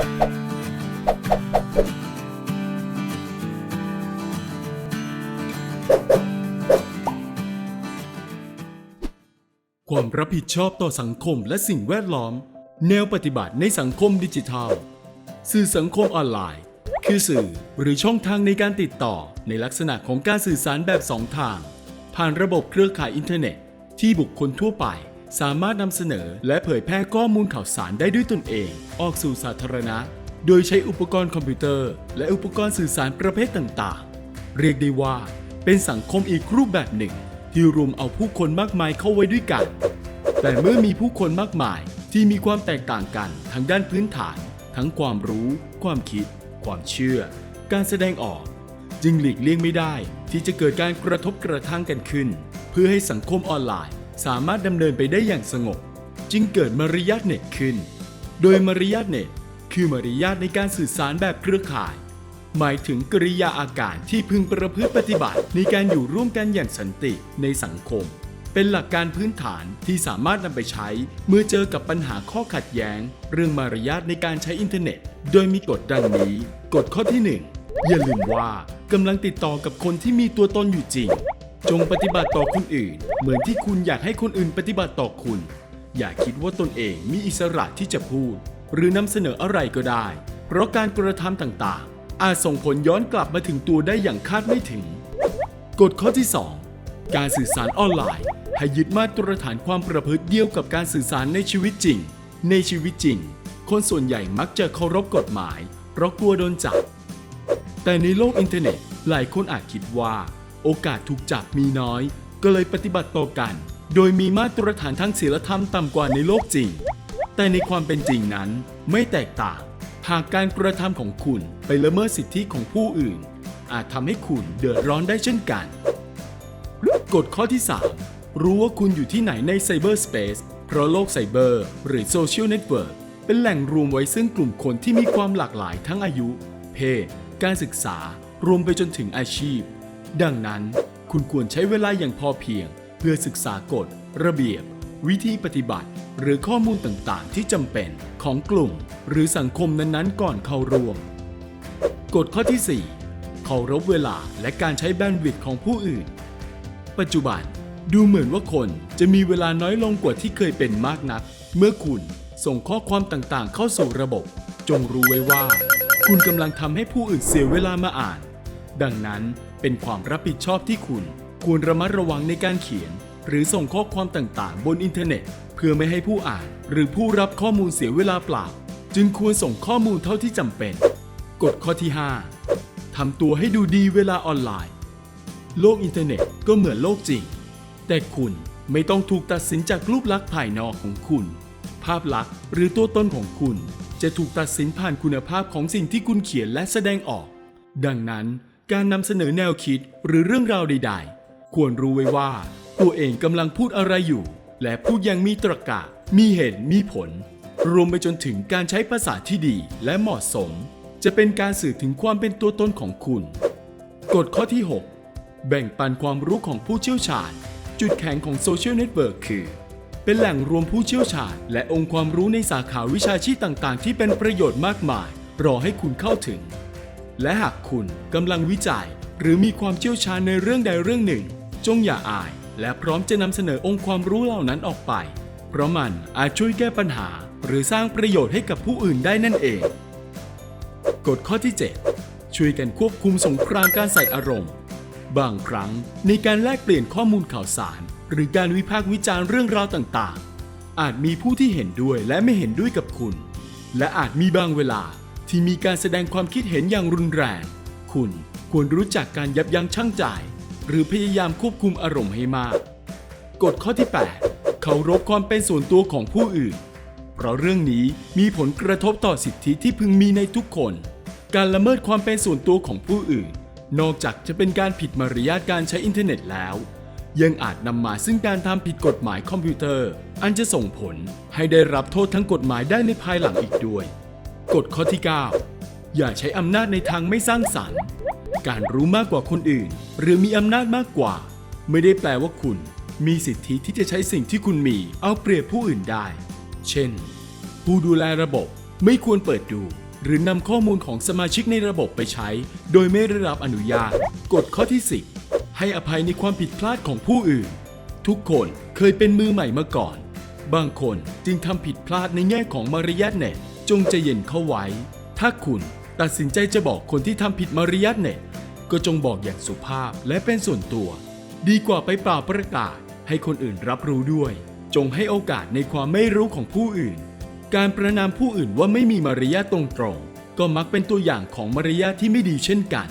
ความรับผิดชอบต่อสังคมและสิ่งแวดล้อม แนวปฏิบัติในสังคมดิจิทัล สื่อสังคมออนไลน์ คือสื่อหรือช่องทางในการติดต่อในลักษณะของการสื่อสารแบบสองทาง ผ่านระบบเครือข่ายอินเทอร์เน็ต ที่บุคคลทั่วไป สามารถนำเสนอและเผยแพร่ข้อมูลข่าวสารได้ด้วยตนเอง ออกสู่สาธารณะ โดยใช้อุปกรณ์คอมพิวเตอร์ และอุปกรณ์สื่อสารประเภทต่างๆ เรียกได้ว่า เป็นสังคมอีกรูปแบบหนึ่ง ที่รวมเอาผู้คนมากมายเข้าไว้ด้วยกัน แต่เมื่อมีผู้คนมากมายที่มีความแตกต่างกันทางด้านพื้นฐาน ทั้งความรู้ ความคิด ความเชื่อ การแสดงออก จึงหลีกเลี่ยงไม่ได้ที่จะเกิดการกระทบกระทั่งกันขึ้น เพื่อให้สังคมออนไลน์ สามารถดำเนินไปได้อย่างสงบ จึงเกิดมารยาทเน็ตขึ้น โดยมารยาทเน็ตคือมารยาทในการสื่อสารแบบเครือข่าย หมายถึงกริยาอาการที่พึงประพฤติปฏิบัติในการอยู่ร่วมกันอย่างสันติในสังคม เป็นหลักการพื้นฐานที่สามารถนำไปใช้เมื่อเจอกับปัญหาข้อขัดแย้ง เรื่องมารยาทในการใช้อินเทอร์เน็ต โดยมีกฎดังนี้ กฎข้อที่ 1 อย่าลืมว่ากำลังติดต่อกับคนที่มีตัวตนอยู่จริง จงปฏิบัติต่อคนอื่น เหมือนที่คุณอยากให้คนอื่นปฏิบัติต่อคุณ อย่าคิดว่าตนเองมีอิสระที่จะพูด หรือนำเสนออะไรก็ได้ เพราะการกระทำต่างๆ อาจส่งผลย้อนกลับมาถึงตัวได้อย่างคาดไม่ถึง กฎข้อที่ 2 การสื่อสารออนไลน์ ให้ยึดมาตรฐานความประพฤติเดียวกับการสื่อสารในชีวิตจริง ในชีวิตจริง คนส่วนใหญ่มักจะเคารพกฎหมาย เพราะกลัวโดนจับ แต่ในโลกอินเทอร์เน็ต หลายคนอาจคิดว่า โอกาสถูกจับมีน้อย ก็เลยปฏิบัติต่อกัน โดยมีมาตรฐานทางศีลธรรมต่ำกว่าในโลกจริง แต่ในความเป็นจริงนั้นไม่แตกต่าง หากการกระทำของคุณไปละเมิดสิทธิของผู้อื่น อาจทำให้คุณเดือดร้อนได้เช่นกัน กฎข้อที่ 3 รู้ว่าคุณอยู่ที่ไหนในไซเบอร์สเปซเพราะโลกไซเบอร์หรือโซเชียลเน็ตเวิร์กเป็นแหล่งรวมไว้ซึ่งกลุ่มคนที่มีความหลากหลายทั้งอายุ เพศ การศึกษารวมไปจนถึงอาชีพ ดังนั้นคุณควรใช้เวลาอย่างพอเพียง เพื่อศึกษากฎ ระเบียบ วิธีปฏิบัติ หรือข้อมูลต่างๆ ที่จำเป็นของกลุ่ม หรือสังคมนั้นๆ ก่อนเข้าร่วม กฎข้อที่ 4 เคารพเวลาและการใช้แบนด์วิดต์ของผู้อื่น ปัจจุบันดูเหมือนว่าคนจะมีเวลาน้อยลงกว่าที่เคยเป็นมากนัก เมื่อคุณส่งข้อความต่างๆ เข้าสู่ระบบ จงรู้ไว้ว่า คุณกำลังทำให้ผู้อื่นเสียเวลามาอ่าน ดังนั้นเป็นความรับผิดชอบที่คุณ ควรระมัดระวังในการเขียน หรือส่งข้อความต่างๆ บนอินเทอร์เน็ต เพื่อไม่ให้ผู้อ่าน หรือผู้รับข้อมูลเสียเวลาเปล่า จึงควรส่งข้อมูลเท่าที่จำเป็น กฎข้อที่ 5ทำตัวให้ดูดีเวลาออนไลน์ โลกอินเทอร์เน็ตก็เหมือนโลกจริง แต่คุณไม่ต้องถูกตัดสินจากรูปลักษณ์ภายนอกของคุณ ภาพลักษณ์หรือตัวตนของคุณ จะถูกตัดสินผ่านคุณภาพของสิ่งที่คุณเขียนและแสดงออก ดังนั้น การนำเสนอแนวคิดหรือเรื่องราวใด ๆ ควรรู้ไว้ว่า ตัวเองกำลังพูดอะไรอยู่ และพูดอย่างมีตรรกะ มีเหตุมีผล รวมไปจนถึงการใช้ภาษาที่ดีและเหมาะสม จะเป็นการสื่อถึงความเป็นตัวตนของคุณกฎข้อที่ 6 แบ่งปันความรู้ของผู้เชี่ยวชาญ จุดแข็งของโซเชียลเน็ตเวิร์กคือ เป็นแหล่งรวมผู้เชี่ยวชาญ และองค์ความรู้ในสาขาวิชาชีพต่างๆ ที่เป็นประโยชน์มากมาย รอให้คุณเข้าถึง และหากคุณกำลังวิจัย หรือมีความเชี่ยวชาญในเรื่องใดเรื่องหนึ่ง จงอย่าอาย และพร้อมจะนำเสนอองค์ความรู้เหล่านั้นออกไป เพราะมันอาจช่วยแก้ปัญหา หรือสร้างประโยชน์ให้กับผู้อื่นได้นั่นเอง กฎข้อที่ 7 ช่วยกันควบคุมสงครามการใส่อารมณ์ บางครั้งในการแลกเปลี่ยนข้อมูลข่าวสาร หรือการวิพากษ์วิจารณ์เรื่องราวต่างๆ อาจมีผู้ที่เห็นด้วยและไม่เห็นด้วยกับคุณ และอาจมีบางเวลา ที่มีการแสดงความคิดเห็นอย่างรุนแรง คุณควรรู้จักการยับยั้งชั่งใจ หรือพยายามควบคุมอารมณ์ให้มาก กฎข้อที่ 8 เคารพความเป็นส่วนตัวของผู้อื่น เพราะเรื่องนี้มีผลกระทบต่อสิทธิที่พึงมีในทุกคน การละเมิดความเป็นส่วนตัวของผู้อื่น นอกจากจะเป็นการผิดมารยาทการใช้อินเทอร์เน็ตแล้ว ยังอาจนำมาซึ่งการทำผิดกฎหมายคอมพิวเตอร์ อันจะส่งผลให้ได้รับโทษทั้งกฎหมายได้ในภายหลังอีกด้วย กฎข้อที่ 9 อย่าใช้อำนาจในทางไม่สร้างสรรค์ การรู้มากกว่าคนอื่น หรือมีอำนาจมากกว่า ไม่ได้แปลว่าคุณ มีสิทธิที่จะใช้สิ่งที่คุณมี เอาเปรียบผู้อื่นได้ เช่น ผู้ดูแลระบบไม่ควรเปิดดู หรือนำข้อมูลของสมาชิกในระบบไปใช้ โดยไม่ได้รับอนุญาต กฎข้อที่ 10 ให้อภัยในความผิดพลาดของผู้อื่น ทุกคนเคยเป็นมือใหม่มาก่อน บางคนจึงทำผิดพลาดในแง่ของมารยาทเน็ต จงใจเย็นเข้าไว้ ถ้าคุณตัดสินใจจะบอกคนที่ทำผิดมารยาทเน็ต ก็จงบอกอย่างสุภาพและเป็นส่วนตัว ดีกว่าไปเปล่าประกาศ ให้คนอื่นรับรู้ด้วย จงให้โอกาสในความไม่รู้ของผู้อื่น การประนามผู้อื่นว่าไม่มีมารยาทตรงๆก็มักเป็นตัวอย่างของมารยาทที่ไม่ดีเช่นกัน